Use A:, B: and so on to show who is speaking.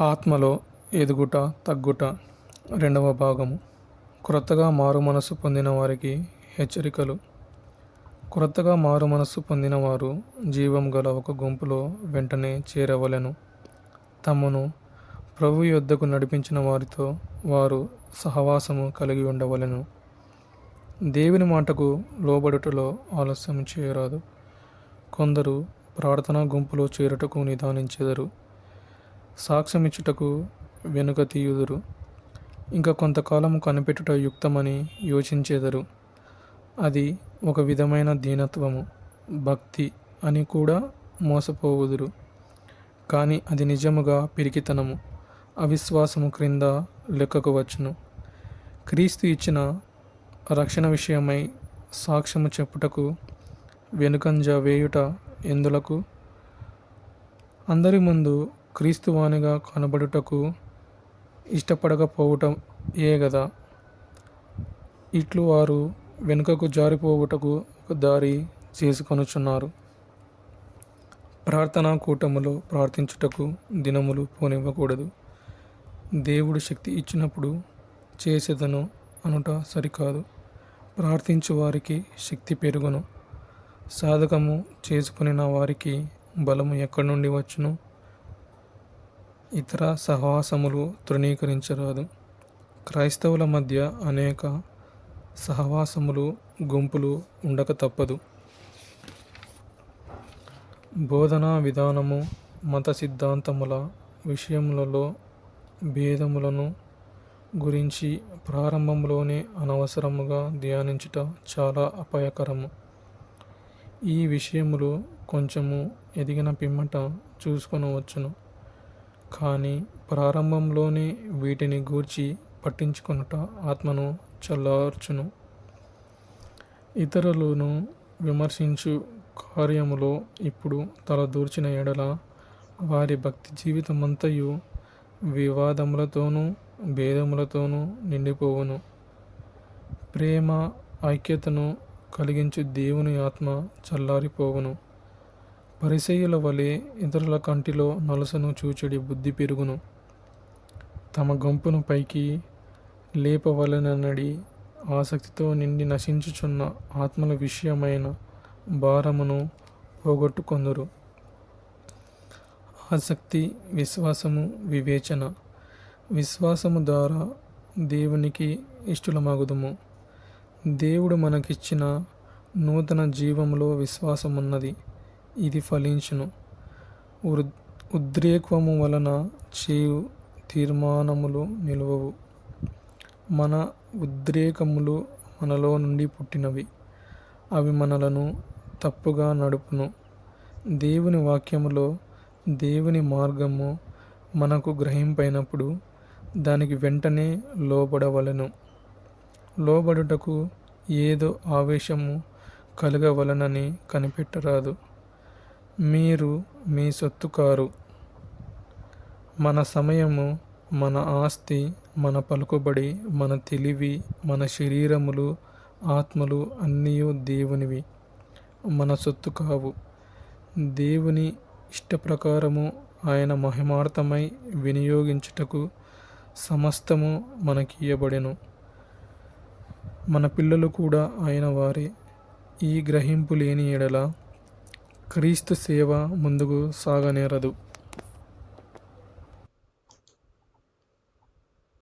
A: ఆత్మలో ఎదుగుట తగ్గుట రెండవ భాగము. క్రొత్తగా మారు మనస్సు పొందిన వారికి హెచ్చరికలు. క్రొత్తగా మారు మనస్సు పొందిన వారు జీవం గల ఒక గుంపులో వెంటనే చేరవలెను. తమను ప్రభు యొద్దకు నడిపించిన వారితో వారు సహవాసము కలిగి ఉండవలెను. దేవుని మాటకు లోబడుటలో ఆలస్యం చేయరాదు. కొందరు ప్రార్థనా గుంపులో చేరుటకు నిదానించెదరు. సాక్ష్యమిచ్చుటకు వెనుక తీయుదురు ఇంకా కొంతకాలం కనిపెట్టుట యుక్తమని యోచించెదరు. అది ఒక విధమైన దీనత్వము భక్తి అని కూడా మోసపోవుదురు. కానీ అది నిజముగా పిరికితనము అవిశ్వాసము క్రింద లెక్కకు వచ్చును. క్రీస్తు ఇచ్చిన రక్షణ విషయమై సాక్ష్యము చెప్పుటకు వెనుకంజ వేయుట ఎందులకు? అందరి ముందు క్రీస్తువానిగా కనబడుటకు ఇష్టపడకపోవటం ఏ గదా? ఇట్లు వారు వెనుకకు జారిపోవుటకు ఒక దారి చేసుకొనుచున్నారు. ప్రార్థనా కూటములో ప్రార్థించుటకు దినములు పోనివ్వకూడదు. దేవుడు శక్తి ఇచ్చినప్పుడు చేసేదను అనుట సరికాదు. ప్రార్థించు వారికి శక్తి పెరుగును. సాధకము చేసుకుని వారికి బలము ఎక్కడి నుండి వచ్చును? ఇతర సహవాసములు తృణీకరించరాదు. క్రైస్తవుల మధ్య అనేక సహవాసములు గుంపులు ఉండక తప్పదు. బోధనా విధానము మత సిద్ధాంతముల విషయములలో భేదములను గురించి ప్రారంభంలోనే అనవసరముగా ధ్యానించుట చాలా అపాయకరము. ఈ విషయములు కొంచెము ఎదిగిన పిమ్మట చూసుకొనవచ్చును. కానీ ప్రారంభంలోనే వీటిని గూర్చి పట్టించుకొనుట ఆత్మను చల్లార్చును. ఇతరులను విమర్శించు కార్యములో ఇప్పుడు తలదూర్చిన ఎడల వారి భక్తి జీవితమంతయు వివాదములతోనూ భేదములతోనూ నిండిపోవును. ప్రేమ ఐక్యతను కలిగించు దేవుని ఆత్మ చల్లారిపోవును. పరిసయ్యుల వలె ఇతరుల కంటిలో నలసను చూచడి బుద్ధి పెరుగును. తమ గొంపును పైకి లేపవలననడి ఆసక్తితో నిండి నశించుచున్న ఆత్మల విషయమైన భారమును పోగొట్టుకొందరు. ఆసక్తి విశ్వాసము వివేచన. విశ్వాసము ద్వారా దేవునికి ఇష్టలమగుదుము. దేవుడు మనకిచ్చిన నూతన జీవములో విశ్వాసమున్నది. ఇది ఫలించును. ఉద్రేకము వలన చేయు తీర్మానములు నిలువవు. మన ఉద్రేకములు మనలో నుండి పుట్టినవి. అవి మనలను తప్పుగా నడుపును. దేవుని వాక్యములో దేవుని మార్గము మనకు గ్రహింపైనప్పుడు దానికి వెంటనే లోబడవలను. లోబడుటకు ఏదో ఆవేశము కలగవలనని కనిపెట్టరాదు. మీరు మీ సొత్తు కారు. మన సమయము మన ఆస్తి మన పలుకుబడి మన తెలివి మన శరీరములు ఆత్మలు అన్నీ దేవునివి. మన సొత్తు కావు. దేవుని ఇష్టప్రకారము ఆయన మహిమార్థమై వినియోగించుటకు సమస్తము మనకియ్యబడెను. మన పిల్లలు కూడా ఆయన వారే. ఈ గ్రహింపు లేని ఎడల క్రీస్తు సేవ ముందుకు సాగనేరదు.